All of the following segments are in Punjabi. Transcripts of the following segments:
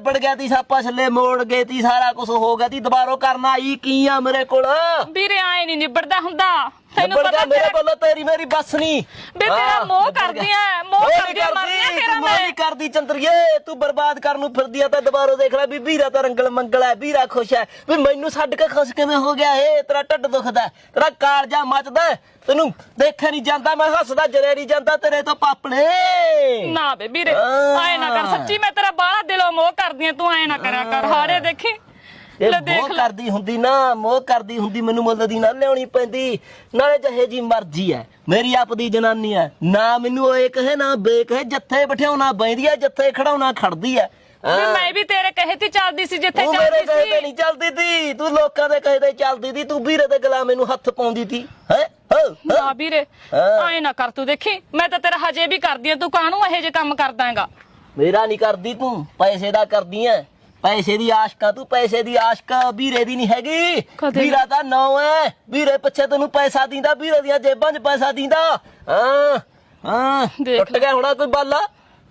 ਬੜ ਗਿਆ ਤੀ ਸਾਪਾ ਛੱਲੇ ਮੋੜ ਗਏ ਤੀ ਸਾਰਾ ਕੁਝ ਹੋ ਗਿਆ ਤੀ। ਦੁਬਾਰੋ ਕਰਨਾ ਆਈ ਕੀ ਆ ਮੇਰੇ ਕੋਲ? ਵੀਰੇ ਆਏ ਨਹੀਂ ਨਿਬੜਦਾ ਹੁੰਦਾ। ਤੈਨੂੰ ਪਤਾ ਮੇਰੇ ਤੇਰੇ ਵੱਲੋਂ ਤੇਰੀ ਮੇਰੀ ਬੱਸ ਨਹੀਂ ਬੇ ਤੇਰਾ ਮੋਹ ਕਰਦੀ ਐ ਮੋਹ ਕਰਦੀ ਐ ਮਰਦੀ ਤੇਰਾ ਤੂੰ ਮੈਂ। ਨਹੀਂ ਕਰਦੀ ਚੰਦਰੀਏ ਤੂੰ ਬਰਬਾਦ ਕਰਨ ਨੂੰ ਫਿਰਦੀ ਆ ਤਾਂ ਦੁਬਾਰੋ ਦੇਖ ਲੈ ਵੀ ਵੀਰਾ ਤਾਂ ਰੰਗਲ ਮੰਗਲ ਹੈ ਵੀਰਾ ਖੁਸ਼ ਹੈ ਵੀ ਮੈਨੂੰ ਛੱਡ ਕੇ ਖੁਸ਼ ਕਿਵੇਂ ਹੋ ਗਿਆ ਏ ਤੇਰਾ ਢੱਡ ਦੁਖਦਾ ਤੇਰਾ ਕਾਲਜਾ ਮੱਚਦਾ ਤੈਨੂੰ ਦੇਖਿਆ ਨਹੀਂ ਜਾਂਦਾ ਮੈਂ ਹੱਸਦਾ ਜਰੇ ਨਹੀਂ ਜਾਂਦਾ ਤੇਰੇ ਤੋਂ ਪਾਪਣੇ। ਨਾ ਬੇ ਵੀਰੇ। ਆਏ ਨਾ ਕਰ। ਸੱਚੀ ਮੈਂ ਤੇਰਾ ਬਾਹਲਾ ਦਿਲੋਂ ਮੋਹ ਕਰਦੀ ਐ ਤੂੰ ਆਏ ਨਾ ਕਰਿਆ ਕਰ। ਹਾੜੇ ਦੇਖੀ? ਇਹ ਮੋਹ ਕਰਦੀ ਹੁੰਦੀ ਨਾ ਮੋਹ ਕਰਦੀ ਹੁੰਦੀ ਮੈਨੂੰ ਮੁੱਲ ਦੀ ਨਾ ਲਿਆਉਣੀ ਪੈਂਦੀ। ਨਾਲੇ ਜਿਹੇ ਜੀ ਮਰਜ਼ੀ ਐ ਮੇਰੀ ਆਪਦੀ ਜਨਾਨੀ ਐ। ਨਾ ਮੈਨੂੰ ਉਹ ਇਹ ਕਹੇ ਨਾ ਬੇ ਕਹੇ ਜੱਥੇ ਬਿਠਾਉਣਾ ਬੈਂਦੀ ਐ ਜੱਥੇ ਖੜਾਉਣਾ ਖੜਦੀ ਐ। ਮੈਂ ਵੀ ਤੇਰੇ ਕਹੇ ਤੇ ਚੱਲਦੀ ਸੀ ਜਿੱਥੇ ਤੂੰ ਮੇਰੇ ਚੱਲਦੀ ਕਹੇ ਤੇ ਸੀ। ਨਹੀਂ ਚੱਲਦੀ ਤੀ। ਤੂੰ ਲੋਕਾਂ ਦੇ ਕਹੇ ਤੇ ਚੱਲਦੀ ਤੀ। ਤੂੰ ਵੀਰੇ ਦੇ ਗਲਾ ਮੈਨੂੰ ਹੱਥ ਪਾਉਂਦੀ ਤੀ। ਹੈ? ਨਾ ਵੀਰੇ। ਆਏ ਨਾ ਕਰ ਤੂੰ ਦੇਖੀ ਮੈਂ ਤਾਂ ਤੇਰਾ ਹਜੇ ਵੀ ਕਰਦੀ ਐ ਤੂੰ ਕਾਹਨੂੰ ਇਹੋ ਜਿਹੇ ਕੰਮ ਕਰਦਾ ਹੈਗਾ? ਮੇਰਾ ਨਹੀਂ ਕਰਦੀ ਤੂੰ ਪੈਸੇ ਦਾ ਕਰਦੀ ਐ ਪੈਸੇ ਦੀ ਆਸ਼ਕਾ ਤੂੰ ਪੈਸੇ ਦੀ ਆਸ਼ਕਾ ਵੀਰੇ ਦੀ ਨਹੀਂ ਹੈਗੀ। ਕਦੇ- ਵੀਰਾ ਦਾ ਨਾਂ ਐ। ਵੀਰੇ ਪਿੱਛੇ ਤੈਨੂੰ ਪੈਸਾ ਦਿੰਦਾ ਵੀਰੇ ਦੀਆਂ ਜੇਬਾਂ 'ਚ ਪੈਸਾ ਦਿੰਦਾ। ਹਾਂ ਹਾਂ। ਟੁੱਟ ਗਿਆ ਹੋਣਾ ਕੋਈ ਬਾਲਾ?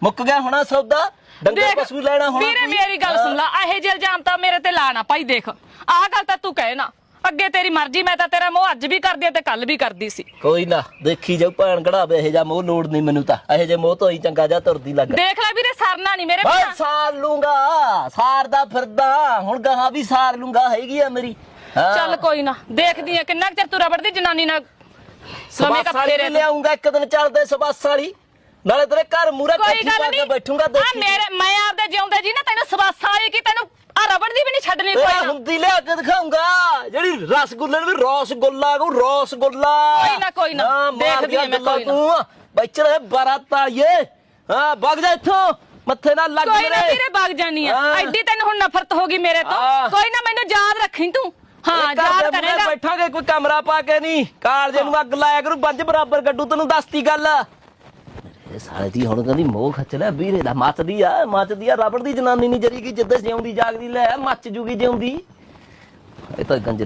ਮੁੱਕ ਗਿਆ ਹੋਣਾ ਸੌਦਾ? ਡੰਗਰ ਪਸ਼ੂ ਲੈਣਾ ਹੋਣਾ ਵੀਰੇ। ਮੇਰੀ ਗੱਲ ਸੁਣ ਲੈ ਇਹੋ ਜਿਹੇ ਇਲਜ਼ਾਮ ਤਾਂ ਮੇਰੇ ਤੇ ਲਾ ਨਾ ਭਾਈ ਦੇਖ। ਆਹ ਗੱਲ ਤਾਂ ਤੂੰ ਕਹੇ ਨਾ। ਅੱਗੇ ਤੇਰੀ ਮਰਜ਼ੀ ਮੈਂ ਤਾਂ ਤੇਰਾ ਮੋਹ ਅੱਜ ਵੀ ਕਰਦੀ ਐ ਤੇ ਕੱਲ ਵੀ ਕਰਦੀ ਸੀ। ਕੋਈ ਨਾ ਦੇਖੀ ਜਾਊ ਭੈਣ ਕਢਾਵੇ ਇਹ ਜਾ ਮੋਹ ਲੋੜ ਨਹੀਂ ਮੈਨੂੰ ਤਾਂ। ਇਹੋ ਜੇ ਮੋਹ ਤੋਂ ਹੀ ਚੰਗਾ ਜਾ ਤੁਰਦੀ ਲੱਗ। ਦੇਖ ਲੈ ਵੀਰੇ ਸਰਨਾ ਨਹੀਂ ਮੇਰੇ ਬਸ ਬਿਨਾਂ। ਸਾਰ ਲੂੰਗਾ ਸਾਰਦਾ ਫਿਰਦਾ ਹੁਣ ਗਾਹਾਂ ਵੀ ਸਾਰ ਲੂੰਗਾ ਹੈਗੀ ਆ ਮੇਰੀ। ਹਾਂ। ਚੱਲ ਕੋਈ ਨਾ ਦੇਖਦੀ ਐ ਕਿੰਨਾ ਕੁ ਚਿਰ ਤੂੰ ਰਬੜ ਦੀ ਜਨਾਨੀ ਨਾਲ? ਸਮੇਂ ਸਵਾਸ ਕਾ ਵਾਲੀ ਵੀ ਲਿਆਉਂਗਾ ਇੱਕ ਦਿਨ ਚੱਲਦੇ ਸਵਾਸ ਵਾਲੀ। ਨਾਲੇ ਤੇਰੇ ਘਰ ਮੂਰੇ ਕੋਈ ਕੱਠੀ ਗੱਲ ਪਾ ਕੇ ਨਹੀਂ ਬੈਠੂੰਗਾ ਆ ਦੇਖੀ ਮੇਰੇ ਮੈਂ ਆਪਦੇ ਜਿਉਂਦੇ ਜੀ ਨਾ ਤੈਨੂੰ ਸਵਾਸਾ ਆਈ ਕਿ ਤੈਨੂੰ ਆ ਰਬੜ ਦੀ ਵੀ ਨਹੀਂ ਛੱਡਣੀ ਤੇਰਾ ਕੋਈ ਨਾ। ਹੁੰਦੀ ਲਿਆ ਕੇ ਦਿਖਾਉਂਗਾ ਜਿਹੜੀ ਰਸਗੁੱਲੇ ਨੂੰ ਰਸਗੁੱਲਾ ਕੋ ਰਸਗੁੱਲਾ। ਕੋਈ ਨਾ, ਕੋਈ ਨਾ। ਦੇਖਦੀ ਆ ਮੈਂ, ਕੋਈ ਨਾ। ਤੂੰ। ਬੱਚਰੇ ਬਰਾਤਾਈਏ ਹਾਂ ਵਗ ਜਾ ਇੱਥੋਂ। ਮੱਥੇ ਨਾਲ ਲੱਗ ਕੋਈ ਨਾ ਮੇਰੇ। ਵਗ ਜਾਨੀ ਆ। ਐਡੀ ਤੈਨੂੰ ਹੁਣ ਨਫ਼ਰਤ ਹੋ ਗਈ ਮੇਰੇ ਤੋਂ। ਕੋਈ ਨਾ ਮੈਨੂੰ ਯਾਦ ਰੱਖੀ ਤੂੰ। ਹਾਂ ਇਹ ਯਾਦ ਕਰੇਗਾ। ਬੈਠਾਂਗੇ ਕੋਈ ਕਮਰਾ ਪਾ ਕੇ ਨਹੀਂ। ਕਾਲਜੇ ਨੂੰ ਅੱਗ ਲਾਇਆ ਕਰੂ ਬੰਜ ਬਰਾਬਰ ਗੱਡੂ ਤੈਨੂੰ ਦੱਸਤੀ ਗੱਲ। ਇਹ ਸਾਲੇ ਦੀ ਹੁਣ ਕਹਿੰਦੀ ਮੋਹ ਖੱਚ ਲੈ ਵੀਰੇ ਦਾ ਮੱਚਦੀ ਆ ਮੱਚਦੀ ਆ ਰਬੜ ਦੀ ਜਨਾਨੀ ਨਹੀਂ ਜਰੀ ਕੀ ਜਿੱਦਾਂ ਜਿਉਂਦੀ ਜਾਗਦੀ ਲੈ ਮੱਚ ਜੂਗੀ ਜਿਉਂਦੀ। ਇਹ ਤਾਂ ਗੰਜਰ